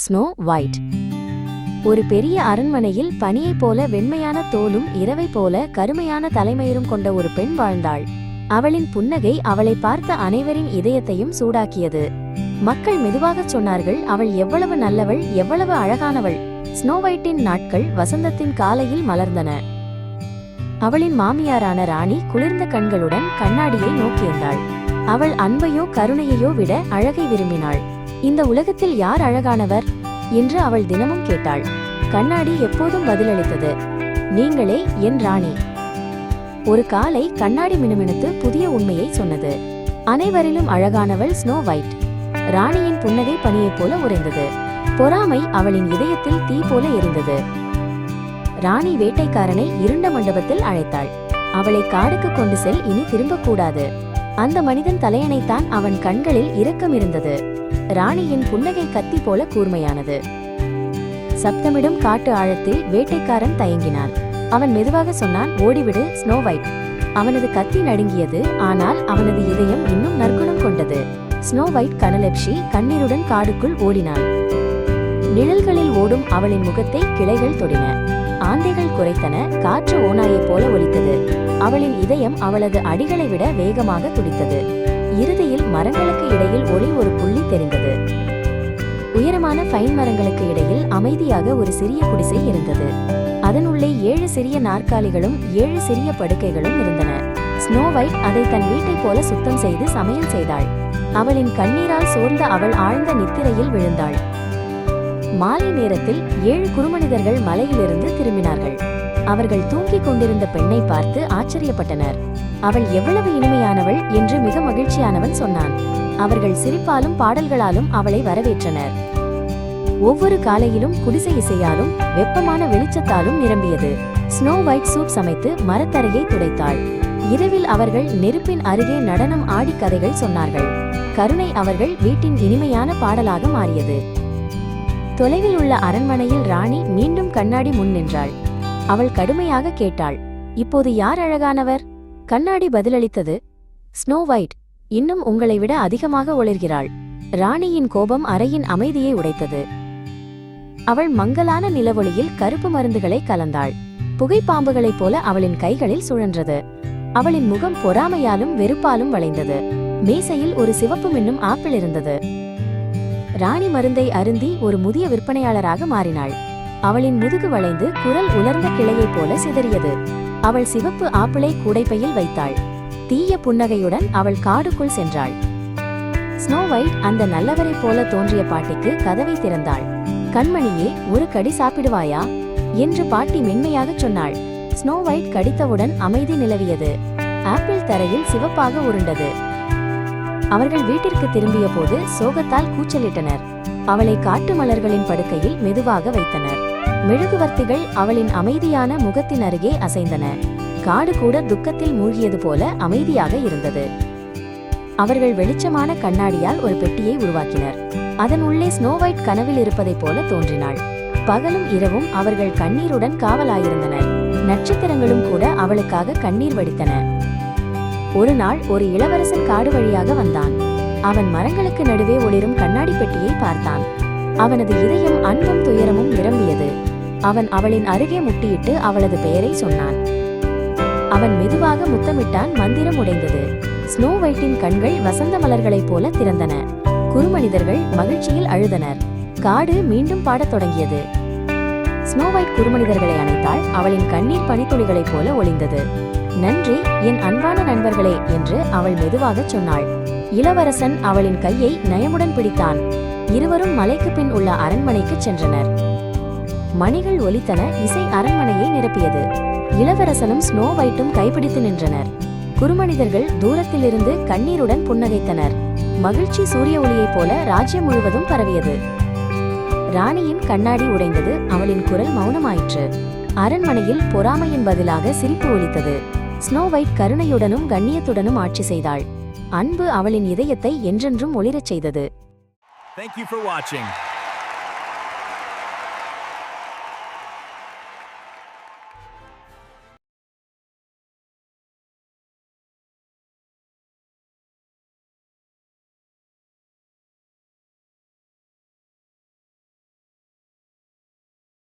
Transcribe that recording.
Snow white ஒரு பெரிய அரண்மனையில் பனியைப் போல வெண்மையான தோலும் இரவை போல கருமையான தலைமையரும் கொண்ட ஒரு பெண் வாழ்ந்தாள். அவளின் புன்னகை அவளை பார்த்த அனைவரின் இதயத்தையும் சூடாக்கியது. மக்கள் மெதுவாகச் சொன்னார்கள் அவள் எவ்வளவு நல்லவள் எவ்வளவு அழகானவள். ஸ்னோவைட்டின் நாட்கள் வசந்தத்தின் காலையில் மலர்ந்தன. அவளின் மாமியாரான ராணி குளிர்ந்த கண்களுடன் கண்ணாடியை நோக்கியிருந்தாள். அவள் அன்பையோ கருணையையோ விட அழகை விரும்பினாள். இந்த உலகத்தில் யார் அழகானவர்? என்று அவள் தினமும் கேட்டாள். கண்ணாடி எப்போதும் பதிலளித்தது. நீங்களே என் ராணி. ஒரு காலை கண்ணாடி மினுமினுத்து புதிய உண்மையை சொன்னது. அனைவரிலும் அழகானவள் ஸ்னோ வைட். ராணியின் புன்னகை பணியைப் போல உறைந்தது. பொறாமை அவளின் இதயத்தில் தீ போல எரிந்தது. ராணி வேட்டைக்காரனை இருண்ட மண்டபத்தில் அழைத்தாள். அவளை காடுக்கு கொண்டு செல் இனி திரும்பக்கூடாது. அந்த மனிதன் தலையணைத்தான் அவன் கண்களில் இரக்கம் இருந்தது ராணியின் புன்னகை கத்தி போல கூர்மையானது. சப்தமிடும் காட்டு ஆழத்தில் வேட்டைக்காரன் தயங்கினான். அவன் மெதுவாக சொன்னான் ஓடிவிடு ஸ்னோ வைட். அவனது கத்தி நடுங்கியது ஆனால் அவனது இதயம் இன்னும் நற்குணம் கொண்டது. ஸ்னோ வைட் கனலெப்ஷி கண்ணீருடன் காடுக்குள் ஓடினாள் நிழல்களில் ஓடும் அவளின் முகத்தை கிளைகள் தொடின. ஆந்தைகள் குறைத்தன காற்று ஓனாயைப் போல ஒலித்தது. அவளின் இதயம் அவளது அடிகளை விட வேகமாக துடித்தது. இறுதியில் மரங்களுக்கு இடையில் ஒளி ஒரு புள்ளி தெரிந்தது. உயரமான ஃபைன் மரங்களுக்கு இடையில் அமைதியாக ஒரு சிறிய குடிசை இருந்தது. அதனுள்ளே ஏழு சிறிய நாற்காலிகளும் ஏழு சிறிய படுக்கைகளும் இருந்தன. ஸ்னோ ஒயிட் அதை தன் வீட்டைப் போல சுத்தம் செய்து சமையல் செய்தாள். அவளின் கண்ணீரால் சோர்ந்த அவள் ஆழ்ந்த நித்திரையில் விழுந்தாள். மாலை நேரத்தில் ஏழு குறுமனிதர்கள் மலையிலிருந்து திரும்பினார்கள். அவர்கள் தூங்கிக் கொண்டிருந்த பெண்ணை பார்த்து ஆச்சரியப்பட்டனர். அவள் எவ்வளவு இனிமையானவள் என்று மிக மகிழ்ச்சியானவன் சொன்னான். அவர்கள் சிரிப்பாலும் பாடல்களாலும் அவளை வரவேற்றனர். ஒவ்வொரு காலையிலும் குடிசை இசையாலும் வெப்பமான வெளிச்சத்தாலும் நிரம்பியது. ஸ்னோ ஒயிட் சூப் சமைத்து மரத்தரையை துடைத்தாள். இரவில் அவர்கள் நெருப்பின் அருகே நடனம் ஆடி கதைகள் சொன்னார்கள். கருணை அவர்கள் வீட்டின் இனிமையான பாடலாக மாறியது. தொலைவில் உள்ள அரண்மனையில் ராணி மீண்டும் கண்ணாடி முன் நின்றாள். அவள் கடுமையாக கேட்டாள் இப்போது யார் அழகானவர்? கண்ணாடி பதிலளித்தது ஸ்னோ ஒயிட் இன்னும் உங்களை விட அதிகமாக ஒளிர்கிறாள். ராணியின் கோபம் அறையின் அமைதியை உடைத்தது. அவள் மங்கலான நிலவொளியில் கருப்பு மருந்துகளை கலந்தாள். புகைப்பாம்புகளைப் போல அவளின் கைகளில் சுழன்றது. அவளின் முகம் பொறாமையாலும் வெறுப்பாலும் வளைந்தது. மேசையில் ஒரு சிவப்பு மின்னும் ஆப்பிள் இருந்தது. ராணி மருந்தை அருந்தி ஒரு முதிய விற்பனையாளராக மாறினாள். அவளின் முதுகு வளைந்து குரல் உலர்ந்த கிளையைப் போல சிதறியது. அவள் சிவப்பு ஆப்பிளை கூடைப்பையில் வைத்தாள். தீய புன்னகையுடன் அவள் காடுக்குள் சென்றாள். ஸ்னோ ஒயிட் அந்த நல்லவரைப் போல தோன்றிய பாட்டிக்கு கதவை திறந்தாள். கண்மணியே ஒரு கடி சாப்பிடுவாயா? என்று பாட்டி மென்மையாகச் சொன்னாள். ஸ்னோ ஒயிட் கடித்தவுடன் அமைதி நிலவியது. ஆப்பிள் தரையில் சிவப்பாக உருண்டது. அவர்கள் வீட்டிற்கு திரும்பிய போது சோகத்தால் கூச்சலிட்டனர். அவளை காட்டு மலர்களின் படுக்கையில் மெதுவாக வைத்தனர். மெழுகுவர்த்திகள் அவளின் அமைதியான முகத்தின் அருகே அசைந்தன. காடு கூட துக்கத்தில் மூழ்கியது போல அமைதியாக இருந்தது. அவர்கள் வெளிச்சமான கண்ணாடியால் ஒரு பெட்டியை உருவாக்கினர். அதன் உள்ளே ஸ்னோ ஒயிட் கனவில் இருப்பதைப் போல தோன்றினாள். பகலும் இரவும் அவர்கள் கண்ணீருடன் காவலாயிருந்தனர் நட்சத்திரங்களும் கூட அவளுக்காக கண்ணீர் வடித்தன. ஒரு நாள் ஒரு இளவரசன் காடு வழியாக வந்தான். அவன் மரங்களுக்கு நடுவே ஒளிரும் கண்ணாடி பெட்டியை பார்த்தான். அவனது இதயம் அன்பும் துயரமும் நிரம்பியது. அவன் அவளின் அருகே முட்டியிட்டு அவளது பெயரை சொன்னான். அவன் மெதுவாக முத்தமிட்டான் மந்திரம் உடைந்தது. ஸ்னோ ஒயிட்டின் கண்கள் வசந்த மலர்களைப் போல திறந்தன. குறுமனிதர்கள் மகிழ்ச்சியில் அழுதனர். காடு மீண்டும் பாடத் தொடங்கியது. ஸ்னோ ஒயிட் குறுமனிதர்களை அணைத்தாள் அவளின் கண்ணீர் பனித்துளிகளைப் போல ஒளிந்தது. நன்றி என் அன்பான நண்பர்களே என்று அவள் மெதுவாகச் சொன்னாள். இளவரசன் அவளின் கையை நயமுடன் பிடித்தான். இருவரும் மலைக்கு பின் உள்ள அரண்மனைக்கு சென்றனர். மணிகள் ஒலித்தன இசை அரண்மனையை நிரப்பியது. இளவரசனும் ஸ்னோ வைட்டும் கைப்பிடித்து நின்றனர். குறுமனிதர்கள் தூரத்திலிருந்து கண்ணீருடன் புன்னகைத்தனர். மகிழ்ச்சி சூரிய ஒளியைப் போல ராஜ்யம் முழுவதும் பரவியது. ராணியின் கண்ணாடி உடைந்தது அவளின் குரல் மௌனமாயிற்று. அரண்மனையில் பொறாமையின் பதிலாக சிரிப்பு ஒலித்தது. ஸ்னோ வைட் கருணையுடனும் கண்ணியத்துடனும் ஆட்சி செய்தாள். அன்பு அவளின் இதயத்தை என்றென்றும் ஒளிரச் செய்தது. Thank you for watching.